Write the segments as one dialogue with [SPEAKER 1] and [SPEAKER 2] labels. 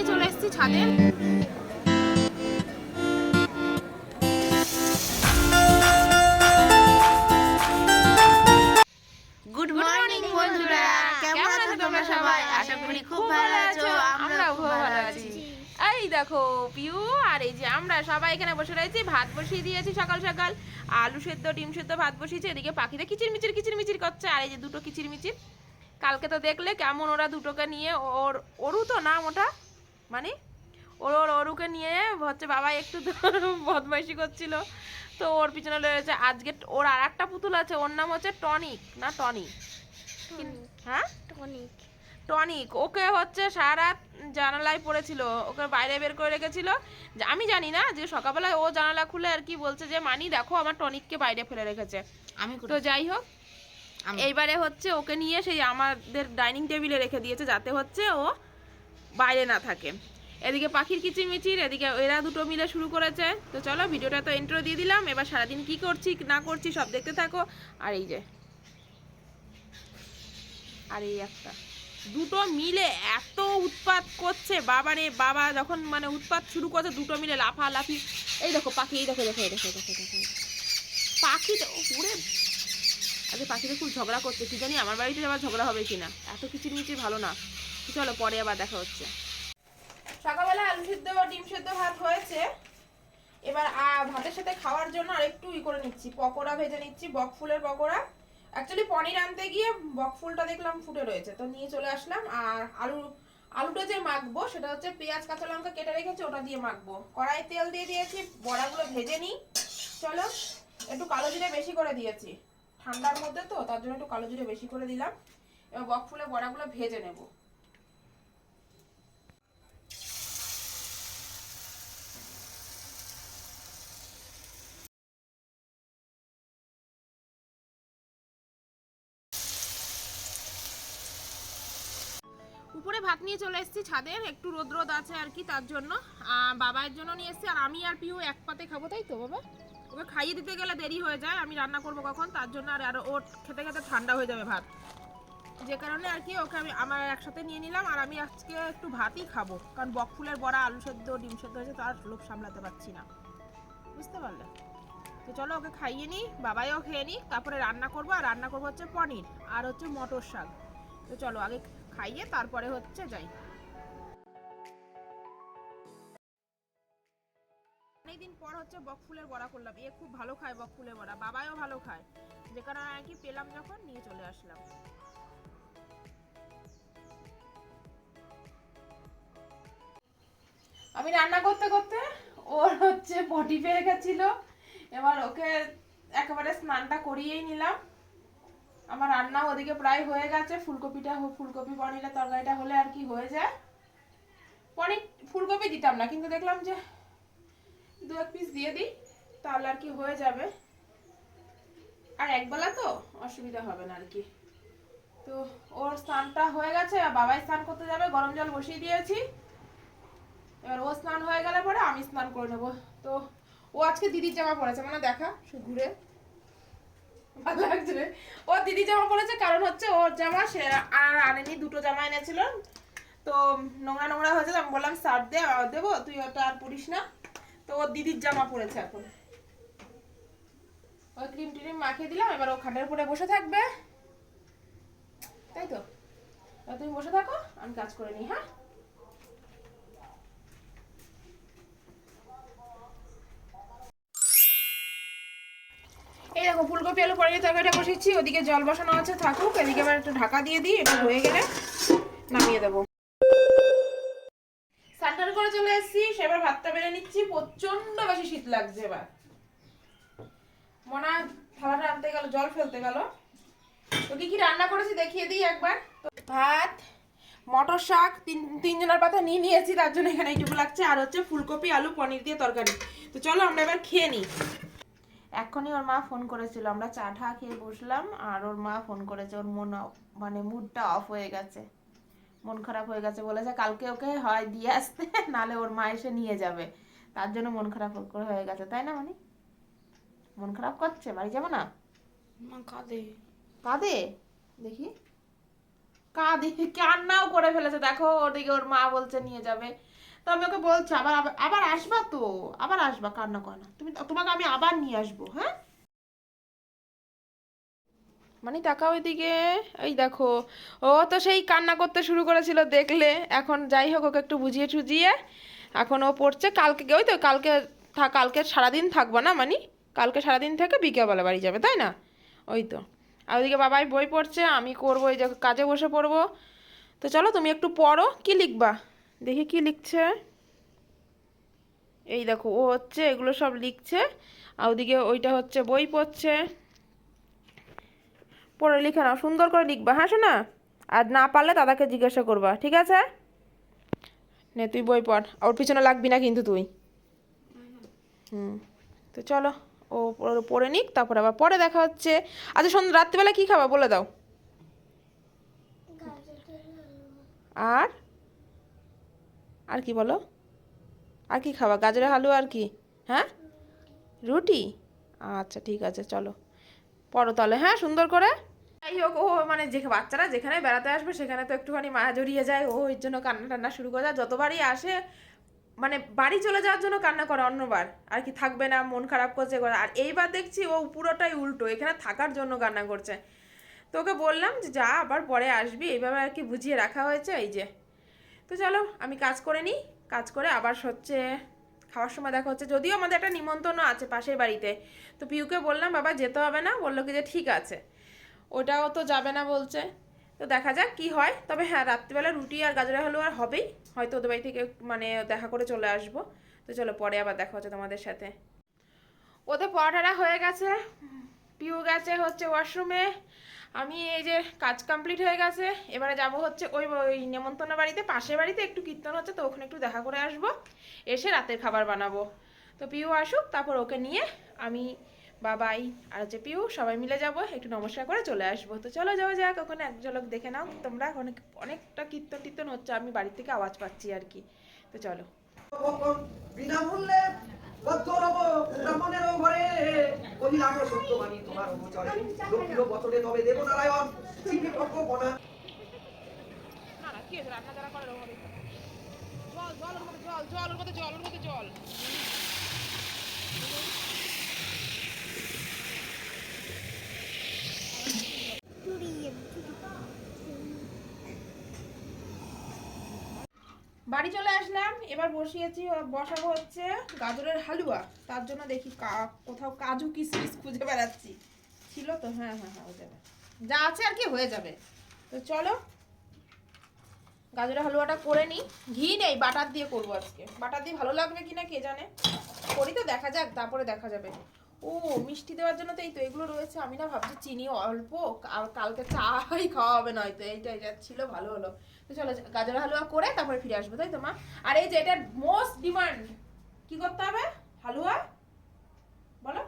[SPEAKER 1] নিয়ে চলে এসেছি ছাদে।
[SPEAKER 2] গুড মর্নিং বন্ধুরা। কেমন আছো তোমরা সবাই? আশা করি খুব ভালো আছো আমরাও খুব ভালো আছি।
[SPEAKER 1] এই দেখো পিউ আর এই যে আমরা সবাই এখানে বসে রয়েছি ভাত বসিয়ে দিয়েছি সকাল সকাল। আলু সেদ্ধ ডিম সেদ্ধ ভাত বসিয়েছি এদিকে পাখিটা কিচির মিচির কিচির মিচির করছে আর এই যে দুটো কিচির মিচির কালকে তো দেখলে কেমন ওরা দুটোকে নিয়ে ওর ওরু তো নাম ওটা মানে ওর ওর অরুকে নিয়ে হচ্ছে বাবা একটু বদমাইশি করছিল। তো ওর পিছনে রয়েছে আজকে ওর আর একটা পুতুল আছে ওর নাম হচ্ছে টনিক না টনি হ্যাঁ?
[SPEAKER 2] টনিক।
[SPEAKER 1] টনিক ওকে হচ্ছে সারা রাত জানালায় পড়েছিল ওকে বাইরে বের করে রেখেছিল। আমি জানি না যে সকালবেলায় ও জানালা খুলে আর কি বলছে যে মানি দেখো আমার টনিককে বাইরে ফেলে রেখেছে।
[SPEAKER 2] আমি
[SPEAKER 1] তো যাই হোক এইবারে হচ্ছে ওকে নিয়ে সেই আমাদের ডাইনিং টেবিলে রেখে দিয়েছে যাতে হচ্ছে ও বাইরে না থাকে। এদিকে পাখির কিচিরমিচির, এদিকে এরা দুটো মিলে শুরু করেছে। তো চলো, ভিডিওটা তো ইন্ট্রো দিয়ে দিলাম। এবার সারাদিন কি করছি, না করছি, সব দেখতে থাকো। আর এই যে, আর এই একটা। দুটো মিলে এত উৎপাত করছে বাবা রে বাবা, যখন মানে উৎপাত শুরু করছে, দুটো মিলে লাফালাফি। এই দেখো পাখি, এই দেখো দেখো দেখো দেখো দেখো পাখি উড়ে আজকে পাখিটা খুব ঝগড়া করছে, কি জানি আমার বাড়িতে আবার ঝগড়া হবে কিনা। এত কিচির মিচির ভালো না। চলো পরে আবার দেখা হচ্ছে। সকালবেলা আলু সিদ্ধ, ডিম সিদ্ধ ভাত হয়েছে। এবার ভাতের সাথে খাওয়ার জন্য আর একটু ই করে নিচ্ছি। পকোড়া ভেজে নিচ্ছি, বক ফুলের পকোড়া। অ্যাকচুয়ালি পনির আনতে গিয়ে বক ফুলটা দেখলাম ফুটে রয়েছে। তো নিয়ে চলে আসলাম, আর আলু, আলুটা যে মাখবো, সেটা হচ্ছে পেঁয়াজ, কাঁচা লঙ্কা কেটে রেখেছি, ওটা দিয়ে মাখবো। কড়াই তেল দিয়ে দিয়েছি, বড়াগুলো ভেজে নিই। চলো, একটু কালো জিরে বেশি করে দিয়েছি। ঠান্ডার মধ্যে তো, তার জন্য একটু কালো জিরে বেশি করে দিলাম। এবার বক ফুলের বড়াগুলো ভেজে নেব উপরে ভাত নিয়ে চলে এসেছি ছাদের। একটু রোদ রোদ আছে আর কি তার জন্য। বাবার জন্য নিয়ে এসেছি, আর আমি আর পিউ এক পাতে খাব, তাই তো বাবা? ওকে খাইয়ে দিতে গেলে দেরি হয়ে যায়, আমি রান্না করব কখন, তার জন্য আর আর ওর খেতে খেতে ঠান্ডা হয়ে যাবে ভাত। যে কারণে আর কি ওকে আমি, আমার একসাথে নিয়ে নিলাম, আর আমি আজকে একটু ভাতই খাব, কারণ বকফুলের বড়া, আলু সেদ্ধ, ডিম সেদ্ধ হয়েছে তার লোভ সামলাতে পারছি না। বুঝতে পারলে? তো চলো ওকে খাইয়ে নিই, বাবাইও খেয়ে নিই তারপরে রান্না করব, আর রান্না করব হচ্ছে পনির, আর হচ্ছে মটর শাক। তো চলো আগে খাইয়ে তারপরে হচ্ছে যাই। অনেকদিন পর হচ্ছে বকফুলের বড়া করলাম। এ খুব ভালো খায় বকফুলের বড়া বাবাও ভালো খায়। যে কারণে আর কি পেলাম যখন, নিয়ে চলে আসলাম। আমি রান্না করতে করতে ওর হচ্ছে বডি পেয়ে গেছিল। এবার ওকে একেবারে স্নানটা করিয়েই নিলাম। আমার রান্না ওদিকে প্রায় হয়ে গেছে। ফুলকপিটা ফুলকপি পনিরের তরকারিটা হলে আর কি হয়ে যায়। পনির ফুলকপি দিতাম না, কিন্তু দেখলাম যে দু এক পিস দিয়ে দিই, তাহলে আর কি হয়ে যাবে। আর একবেলা তো অসুবিধা হবে না আর কি। তো ওর স্নানটা হয়ে গেছে, আর বাবাই স্নান করতে যাবে, গরম জল বসিয়ে দিয়েছি। এবার ও স্নান হয়ে গেলে পরে আমি স্নান করে নেব। তো ও আজকে দিদির জামা পরেছে মানে দেখা ঘুরে ভালো লাগছে ও দিদি জামা পরেছে, কারণ হচ্ছে ওর জামা সে আর আনেনি, দুটো জামা এনেছিল। তো নোংরা নোংরা হয়েছে আমি বললাম সার দে দেবো, তুই ওটা আর পরিস না। তো ওর দিদির জামা পরেছে এখন। ওই ক্রিম টিম মাখিয়ে দিলাম, এবার ও খাটের উপরে বসে থাকবে। তাই তো তুমি বসে থাকো, আমি কাজ করে নিই হ্যাঁ? এই দেখো, ফুলকপি আলু পনিরের তরকারিটা বসেছি ওদিকে জল বসানো আছে, থাকুক, এদিকে আবার একটু ঢাকা দিয়ে দিই, এটা হয়ে গেলে নামিয়ে দেবো। স্নান করে চলে এসেছি, সেবার ভাতটা বেড়ে নিচ্ছি প্রচণ্ড বেশি শীত লাগছে এবার। মনা থালাটা আনতে গেল, জল ফেলতে গেল। তো কি কি রান্না করেছি দেখিয়ে দিই একবার। ভাত, মটর শাক, তিন, তিনজনের পাতা নিয়ে নিয়েছি, তার জন্য এখানে এইটুকু লাগছে, আর হচ্ছে ফুলকপি, আলু, পনির দিয়ে তরকারি। তো চলো আমরা এবার খেয়ে নিই। এখনই ওর মা ফোন করেছিল। আমরা চা ঠা খেয়ে বসলাম আর ওর মা ফোন করেছে। ওর মন মানে মুডটা অফ হয়ে গেছে। মন খারাপ হয়ে গেছে বলেছে কালকে ওকে হয় দিয়ে আসতে নালে ওর মা এসে নিয়ে যাবে। তার জন্য মন খারাপ করে হয়ে গেছে। তাই না মানে? মন খারাপ করছে? বাড়ি যাব না?
[SPEAKER 2] মা কাঁদে।
[SPEAKER 1] কাঁদে? দেখি। কাঁদি। কান্নাও করে ফেলেছে। দেখো ওদিকে ওর মা বলছে নিয়ে যাবে। তো আমি ওকে বলছি, আবার, আবার- আসবা তো? আবার আসবা কান্না করে না তুমি, তোমাকে আমি আবার নিয়ে আসব হ্যাঁ? মানে তাকাও এদিকে এই দেখো, ও তো সেই কান্না করতে শুরু করেছিল, দেখলে। এখন যাই হোক, ওকে একটু বুঝিয়ে টুজিয়ে এখন ও পড়ছে। কালকে ওই তো, কালকে কালকে সারাদিন থাকব না মানে? কালকে সারাদিন থেকে বিকেলবেলা বাড়ি যাবে, তাই না? ওই তো। আর ওইদিকে বাবাই বই পড়ছে, আমি করব, এই যে কাজে বসে পড়ব। তো চলো, তুমি একটু পড়ো, কি লিখবা? দেখি কি লিখছে। এই দেখো ও হচ্ছে এগুলো সব লিখছে। আর ওদিকে ওইটা হচ্ছে বই পড়ছে। পড়ে লিখে নাও সুন্দর করে লিখবা। হ্যাঁ শোনা আর না পারলে দাদাকে জিজ্ঞাসা করবা ঠিক আছে? নে তুই বই পড়। ওর পিছনে লাগবি না কিন্তু তুই। হুম তো চলো ও পড়ে নিক তারপর আবার পরে দেখা হচ্ছে। আচ্ছা সন্ধ্যা রাত্রিবেলা কী খাবা বলে দাও? আর? আর কি বলো? আর কি খাওয়া গাজরের হালুয়া আর কি? হ্যাঁ? রুটি? আচ্ছা ঠিক আছে, চলো। পড়ো তাহলে হ্যাঁ সুন্দর করে? যাই হোক, ও মানে যে বাচ্চারা যেখানে বেড়াতে আসবে, সেখানে তো একটুখানি মায়া জড়িয়ে যায়। ও এর জন্য কান্না টান্না শুরু করে দেয়। যতবারই আসে মানে বাড়ি চলে যাওয়ার জন্য কান্না করে অন্যবার। আর কি থাকবে না, মন খারাপ করছে করে। আর এইবার দেখছি ও পুরোটাই উল্টো। এখানে থাকার জন্য কান্না করছে। তোকে বললাম যে যা, আবার পরে আসবি। এইভাবে আর কি বুঝিয়ে রাখা হয়েছে। এই যে তো চলো, আমি কাজ করে নিই। কাজ করে আবার হচ্ছে খাওয়ার সময় দেখা হচ্ছে। যদিও আমাদের একটা নিমন্ত্রণ আছে পাশের বাড়িতে। তো পিউকে বললাম, বাবা, যেতে হবে না। বলল কি যে, ঠিক আছে। ওটাও তো যাবে না বলছে। তো দেখা যাক কি হয়। তবে হ্যাঁ রাত্রিবেলা রুটি আর গাজরের হালুয়া আর হবেই। হয়তো ওদের বাড়ি থেকে মানে দেখা করে চলে আসব। তো চলো, পরে আবার দেখা হচ্ছে তোমাদের সাথে। ওদের পড়াটা হয়ে গেছে। পিউ গেছে হচ্ছে ওয়াশরুমে। আমি এই যে কাজ কমপ্লিট হয়ে গেছে, এবারে যাব হচ্ছে ওই ওই নেমন্তন্ন বাড়িতে, পাশের বাড়িতে, একটু কীর্তন হচ্ছে, তো ওখানে একটু দেখা করে আসব, এসে রাতের খাবার বানাবো। তো পিউ আসুক, তারপর ওকে নিয়ে আমি বাবাই আর হচ্ছে পিউ সবাই মিলে যাব, একটু নমস্কার করে চলে আসব। তো চলো যাওয়া যাক, ওখানে এক ঝলক দেখে নাও, তোমরা অনেক, অনেকটা কীর্তন টীর্তন হচ্ছে, আমি বাড়ি থেকে আওয়াজ পাচ্ছি আর কি। তো চলো।
[SPEAKER 3] বিনামূল্যে বদ্ধরব ব্রাহ্মণের ঘরে। কহিলাম সত্যবাণী, তোমার অনুচরে লক্ষ্মীর বচনে তবে দেবনারায়ণ চিনি পক্কপনা
[SPEAKER 1] না না, কি হয়েছে? রান্না যারা করে ওর মধ্যে জল জল জল জল জল জল বাড়ি চলে আসলাম এবার বসিয়েছি বসাবো হচ্ছে গাজরের হালুয়া। তার জন্য দেখি কোথাও কাজু কিশমিশ খুঁজে বেড়াচ্ছি। ছিল তো হ্যাঁ হ্যাঁ হ্যাঁ হয়ে যাবে। যা আছে আর কি, হয়ে যাবে। তো চলো, গাজরের হালুয়াটা করে নিই। ঘি নেই, বাটার দিয়ে করব আজকে। বাটার দিয়ে ভালো লাগবে কিনা কে জানে? করি তো, দেখা যাক, তারপরে দেখা যাবে। ও, মিষ্টি দেওয়ার জন্য তো এই তো এগুলো রয়েছে। আমি না ভাবছি চিনি অল্প আর কালকে চাই, খাওয়া হবে না হয়তো। এইটা এটা ছিল, ভালো হলো। তো চলো, গাজর হালুয়া করে তারপরে ফিরে আসব, তাই তো, মা? আর এই যে এটার মোস্ট ডিমান্ড কি করতে হবে? হালুয়া? বলো।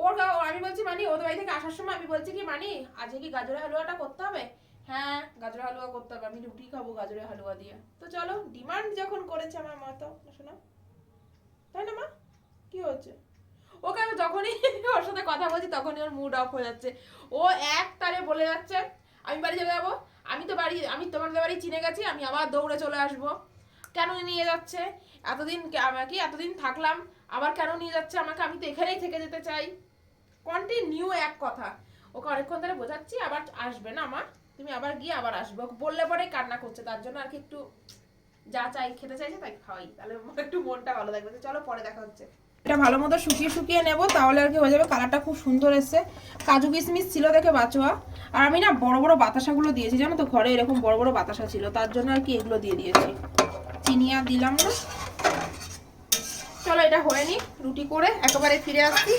[SPEAKER 1] ওর আমি বলছি, মানি ওদের বাড়ি থেকে আসার সময় আমি বলছি কি, মানি, আজকে কি গাজরের হালুয়াটা করতে হবে? হ্যাঁ গাজরের হালুয়া করতে হবে। আমি রুটি খাব গাজরের হালুয়া দিয়ে। তো চলো ডিমান্ড যখন করেছে আমার মা তো, শোনো। তাই না, মা? কি হচ্ছে ওকে আমি যখনই ওর সাথে কথা বলছি তখনই ওর মুড অফ হয়ে যাচ্ছে। ও এক তারে বলে যাচ্ছে, আমি বাড়ি চলে যাব, আমি তো বাড়ি, আমি তোমাদের বাড়ি চিনে গেছি, আমি আবার দৌড়ে চলে আসব। কেন নিয়ে যাচ্ছে? এতদিন আমাকে এতদিন থাকলাম, আবার কেন নিয়ে যাচ্ছে আমাকে? আমি তো এখানেই থেকে যেতে চাই। কন্টিনিউ এক কথা। ওকে অনেকক্ষণ ধরে বোঝাচ্ছি, আবার আসবে না আমার তুমি আবার গিয়ে আবার আসবে। ওকে বললে পরে কান্না করছে, তার জন্য আর কি একটু যা চাই, খেতে চাইছে তাই খাওয়াই। তাহলে একটু মনটা ভালো থাকবে। চলো পরে দেখা হচ্ছে। এটা ভালো মতো শুকিয়ে শুকিয়ে নেব, তাহলে আর কি হয়ে যাবে। কালারটা খুব সুন্দর এসছে। কাজু কিশমিশ ছিল দেখে বাঁচোয়া। আর আমি না বড় বড় বাতাসাগুলো দিয়েছি, জানো তো ঘরে এরকম বড় বড় বাতাসা ছিল, তার জন্য আর কি এগুলো দিয়ে দিয়েছি। চিনি আর দিলাম না। চলো এটা হয়ে নি রুটি করে একেবারে ফিরে আসছি।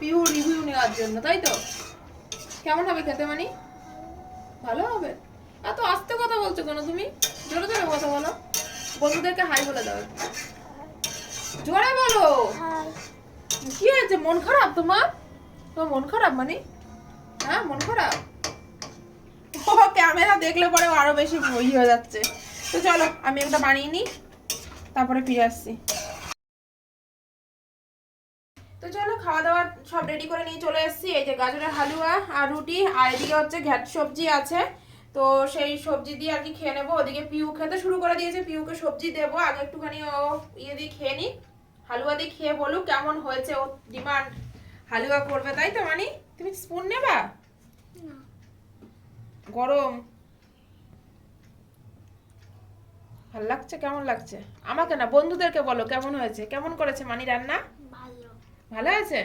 [SPEAKER 1] পিউ রিভিউ নেওয়ার জন্য, তাই তো? কেমন হবে খেতে মানি? ভালো হবে? এত আস্তে কথা বলছো কেন তুমি? জোরে জোরে কথা বলো। বন্ধুদেরকে হাই বলে দাও জোরে বলো। কি হয়েছে? মন খারাপ তোমার? তোমার মন খারাপ মানে? হ্যাঁ মন খারাপ? ও ক্যামেরা দেখলে পরে আরও বেশি বই হয়ে যাচ্ছে। তো চলো আমি একটা বানিয়ে নিই। তারপরে ফিরে আসছি। তো চলো খাওয়া দাওয়া সব রেডি করে নিয়ে চলে এসেছি। এই যে গাজরের হালুয়া আর রুটি আর এদিকে হচ্ছে ঘ্যাট সবজি আছে। তো সেই সবজি দিয়ে আর কি খেয়ে নেব। ওদিকে পিউ খেতে শুরু করে দিয়েছে পিউকে সবজি দেবো। আগে একটুখানি ও ইয়ে দিয়ে খেয়ে নি হালুয়া দিয়ে খেয়ে বলুক কেমন হয়েছে ও ডিমান্ড হালুয়া করবে তাই তো মানি? তুমি স্পুন নেবা? গরম। ভালো লাগছে কেমন লাগছে? আমাকে না বন্ধুদেরকে বলো কেমন হয়েছে কেমন করেছে মানি রান্না?
[SPEAKER 2] ভালো।
[SPEAKER 1] ভালো আছে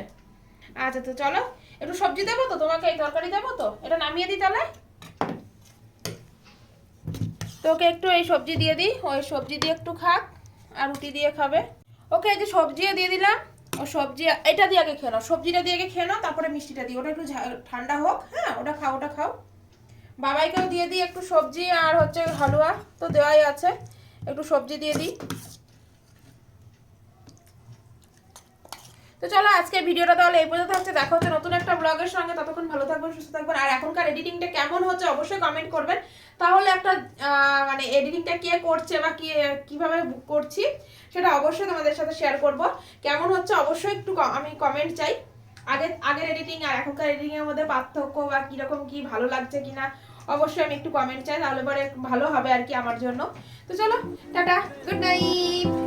[SPEAKER 1] আচ্ছা তো চলো একটু সবজি দেবো তো তোমাকে এই তরকারি দেবো তো এটা নামিয়ে দিই তাহলে। তোকে একটু এই সবজি দিয়ে দিই ওই সবজি দিয়ে একটু খাক আর রুটি দিয়ে খাবে। ওকে, এই যে সবজি দিয়ে দিলাম। ও সবজি, এটা দিয়ে আগে খেয়ে নাও। সবজিটা দিয়ে আগে খেয়ে নাও, তারপরে মিষ্টিটা দিই ওটা একটু ঠান্ডা হোক হ্যাঁ ওটা খাও ওটা খাও। বাবাইকেও দিয়ে দিই একটু সবজি আর হচ্ছে হালুয়া তো দেওয়াই আছে। একটু সবজি দিয়ে দিই। তো চলো আজকে ভিডিওটা তাহলে এই পর্যন্ত থাকছে। দেখা হচ্ছে নতুন একটা ব্লগের সঙ্গে। ততক্ষণ ভালো থাকবেন, সুস্থ থাকবেন। আর এখনকার এডিটিংটা কেমন হচ্ছে অবশ্যই কমেন্ট করবেন। তাহলে একটা মানে এডিটিংটা কে করছে বা কি, কীভাবে করছি সেটা অবশ্যই তোমাদের সাথে শেয়ার করব। কেমন হচ্ছে অবশ্যই একটু আমি কমেন্ট চাই। আগে আগের এডিটিং আর এখনকার এডিটিংয়ের মধ্যে পার্থক্য বা কীরকম কি ভালো লাগছে কিনা অবশ্যই আমি একটু কমেন্ট চাই, তাহলে পরে ভালো হবে আর কি আমার জন্য। তো চলো, টাটা গুড নাইট